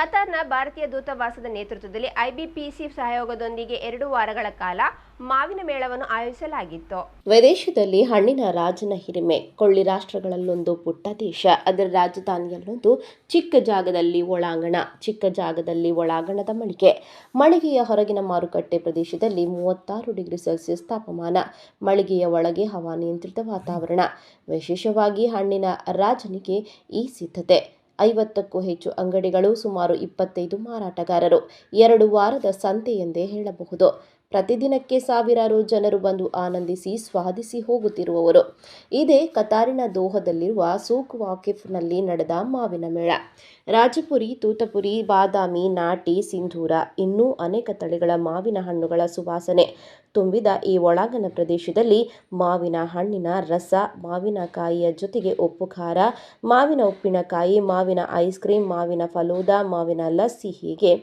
ಕತಾರ್ನ ಭಾರತೀಯ ದೂತಾವಾಸದ ನೇತೃತ್ವದಲ್ಲಿ ಐಬಿಪಿಸಿ ಸಹಯೋಗದೊಂದಿಗೆ ಎರಡು ವಾರಗಳ ಕಾಲ ಮಾವಿನ ಮೇಳವನ್ನು ಆಯೋಜಿಸಲಾಗಿತ್ತು. ವಿದೇಶದಲ್ಲಿ ಹಣ್ಣಿನ ರಾಜನ ಹಿರಿಮೆ, ಕೊಳ್ಳಿ ರಾಷ್ಟ್ರಗಳಲ್ಲೊಂದು ಪುಟ್ಟ ದೇಶ, ಅದರ ರಾಜಧಾನಿಯಲ್ಲೊಂದು ಚಿಕ್ಕ ಜಾಗದಲ್ಲಿ ಒಳಾಂಗಣ, ಚಿಕ್ಕ ಜಾಗದಲ್ಲಿ ಒಳಾಂಗಣದ ಮಳಿಗೆ. ಮಳಿಗೆಯ ಹೊರಗಿನ ಮಾರುಕಟ್ಟೆ ಪ್ರದೇಶದಲ್ಲಿ ಮೂವತ್ತಾರು ಡಿಗ್ರಿ ಸೆಲ್ಸಿಯಸ್ ತಾಪಮಾನ, ಮಳಿಗೆಯ ಒಳಗೆ ಹವಾನಿಯಂತ್ರಿತ ವಾತಾವರಣ. ವಿಶೇಷವಾಗಿ ಹಣ್ಣಿನ ರಾಜನಿಗೆ ಈ ಸಿದ್ಧತೆ. ಐವತ್ತಕ್ಕೂ ಹೆಚ್ಚು ಅಂಗಡಿಗಳು ಸುಮಾರು ಇಪ್ಪತ್ತೈದು ಮಾರಾಟಗಾರರು. ಎರಡು ವಾರದ ಸಂತೆ ಎಂದೇ ಹೇಳಬಹುದು. ಪ್ರತಿದಿನಕ್ಕೆ ಸಾವಿರಾರು ಜನರು ಬಂದು ಆನಂದಿಸಿ ಸ್ವಾದಿಸಿ ಹೋಗುತ್ತಿರುವವರು. ಇದೇ ಕತಾರಿನ ದೋಹದಲ್ಲಿರುವ ಸೂಕ್ ವಾಕಿಫ್ನಲ್ಲಿ ನಡೆದ ಮಾವಿನ ಮೇಳ. ರಾಜಪುರಿ, ತೂತಪುರಿ, ಬಾದಾಮಿ, ನಾಟಿ, ಸಿಂಧೂರ ಇನ್ನೂ ಅನೇಕ ತಳಿಗಳ ಮಾವಿನ ಹಣ್ಣುಗಳ ಸುವಾಸನೆ. ತುಂಬಿದ ಈ ಒಳಾಂಗಣ ಪ್ರದೇಶದಲ್ಲಿ ಮಾವಿನ ಹಣ್ಣಿನ ರಸ ಮಾವಿನಕಾಯಿಯ ಜೊತೆಗೆ ಉಪ್ಪು ಖಾರ, ಮಾವಿನ ಉಪ್ಪಿನಕಾಯಿ ಮಾವಿನ ಐಸ್ ಕ್ರೀಮ್, ಮಾವಿನ ಫಲೂದಾ, ಮಾವಿನ ಲಸ್ಸಿ ಹೀಗೆ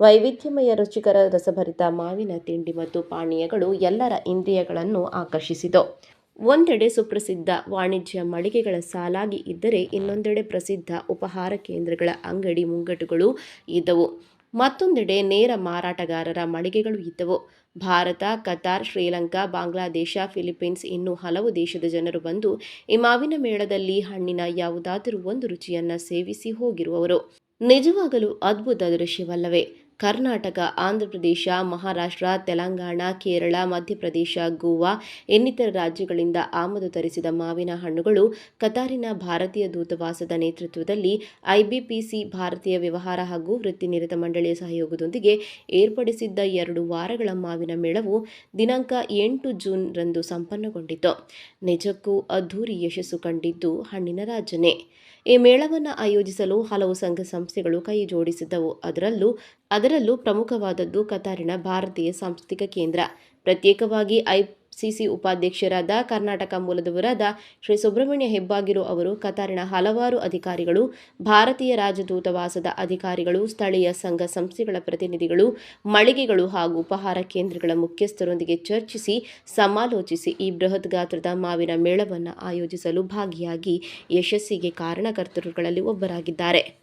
ವೈವಿಧ್ಯಮಯ ರುಚಿಕರ ರಸಭರಿತ ಮಾವಿನ ತಿಂಡಿ ಮತ್ತು ಪಾನೀಯಗಳು ಎಲ್ಲರ ಇಂದ್ರಿಯಗಳನ್ನು ಆಕರ್ಷಿಸಿತು. ಒಂದೆಡೆ ಸುಪ್ರಸಿದ್ಧ ವಾಣಿಜ್ಯ ಮಳಿಗೆಗಳ ಸಾಲಾಗಿ ಇದ್ದರೆ ಇನ್ನೊಂದೆಡೆ ಪ್ರಸಿದ್ಧ ಉಪಹಾರ ಕೇಂದ್ರಗಳ ಅಂಗಡಿ ಮುಂಗಟ್ಟುಗಳು ಇದ್ದವು. ಮತ್ತೊಂದೆಡೆ ನೇರ ಮಾರಾಟಗಾರರ ಮಳಿಗೆಗಳು ಇದ್ದವು. ಭಾರತ, ಕತಾರ್, ಶ್ರೀಲಂಕಾ, ಬಾಂಗ್ಲಾದೇಶ ಫಿಲಿಪೀನ್ಸ್ ಇನ್ನೂ ಹಲವು ದೇಶದ ಜನರು ಬಂದು ಈ ಮಾವಿನ ಮೇಳದಲ್ಲಿ ಹಣ್ಣಿನ ಯಾವುದಾದರೂ ಒಂದು ರುಚಿಯನ್ನು ಸೇವಿಸಿ ಹೋಗಿರುವವರು. ನಿಜವಾಗಲೂ ಅದ್ಭುತ ದೃಶ್ಯವಲ್ಲವೇ? ಕರ್ನಾಟಕ ಆಂಧ್ರಪ್ರದೇಶ ಮಹಾರಾಷ್ಟ್ರ, ತೆಲಂಗಾಣ, ಕೇರಳ, ಮಧ್ಯಪ್ರದೇಶ, ಗೋವಾ ಇನ್ನಿತರ ರಾಜ್ಯಗಳಿಂದ ಆಮದು ತರಿಸಿದ ಮಾವಿನ ಹಣ್ಣುಗಳು ಕತಾರಿನ ಭಾರತೀಯ ದೂತವಾಸದ ನೇತೃತ್ವದಲ್ಲಿ ಐಬಿಪಿಸಿ ಭಾರತೀಯ ವ್ಯವಹಾರ ಹಾಗೂ ವೃತ್ತಿನಿರತ ಮಂಡಳಿಯ ಸಹಯೋಗದೊಂದಿಗೆ ಏರ್ಪಡಿಸಿದ್ದ ಎರಡು ವಾರಗಳ ಮಾವಿನ ಮೇಳವು ದಿನಾಂಕ ಎಂಟು ಜೂನ್ ರಂದು ಸಂಪನ್ನಗೊಂಡಿತು. ನಿಜಕ್ಕೂ ಅದ್ಧೂರಿ ಯಶಸ್ಸು ಕಂಡಿದ್ದು ಹಣ್ಣಿನ ರಾಜನೇ. ಈ ಮೇಳವನ್ನು ಆಯೋಜಿಸಲು ಹಲವು ಸಂಘ ಸಂಸ್ಥೆಗಳು ಕೈ ಜೋಡಿಸಿದ್ದವು. ಅದರಲ್ಲೂ ಅದರಲ್ಲೂ ಪ್ರಮುಖವಾದದ್ದು ಕತಾರಿನ ಭಾರತೀಯ ಸಾಂಸ್ಕೃತಿಕ ಕೇಂದ್ರ. ಪ್ರತ್ಯೇಕವಾಗಿ ಐಸಿಸಿ ಉಪಾಧ್ಯಕ್ಷರಾದ ಕರ್ನಾಟಕ ಮೂಲದವರಾದ ಶ್ರೀ ಸುಬ್ರಹ್ಮಣ್ಯ ಹೆಬ್ಬಾಗಿರು ಅವರು ಕತಾರಿನ ಹಲವಾರು ಅಧಿಕಾರಿಗಳು, ಭಾರತೀಯ ರಾಜದೂತವಾಸದ ಅಧಿಕಾರಿಗಳು, ಸ್ಥಳೀಯ ಸಂಘ ಸಂಸ್ಥೆಗಳ ಪ್ರತಿನಿಧಿಗಳು, ಮಳಿಗೆಗಳು ಹಾಗೂ ಉಪಹಾರ ಕೇಂದ್ರಗಳ ಮುಖ್ಯಸ್ಥರೊಂದಿಗೆ ಚರ್ಚಿಸಿ ಸಮಾಲೋಚಿಸಿ ಈ ಬೃಹತ್ ಗಾತ್ರದ ಮಾವಿನ ಮೇಳವನ್ನು ಆಯೋಜಿಸಲು ಭಾಗಿಯಾಗಿ ಯಶಸ್ಸಿಗೆ ಕಾರಣಕರ್ತರುಗಳಲ್ಲಿ ಒಬ್ಬರಾಗಿದ್ದಾರೆ.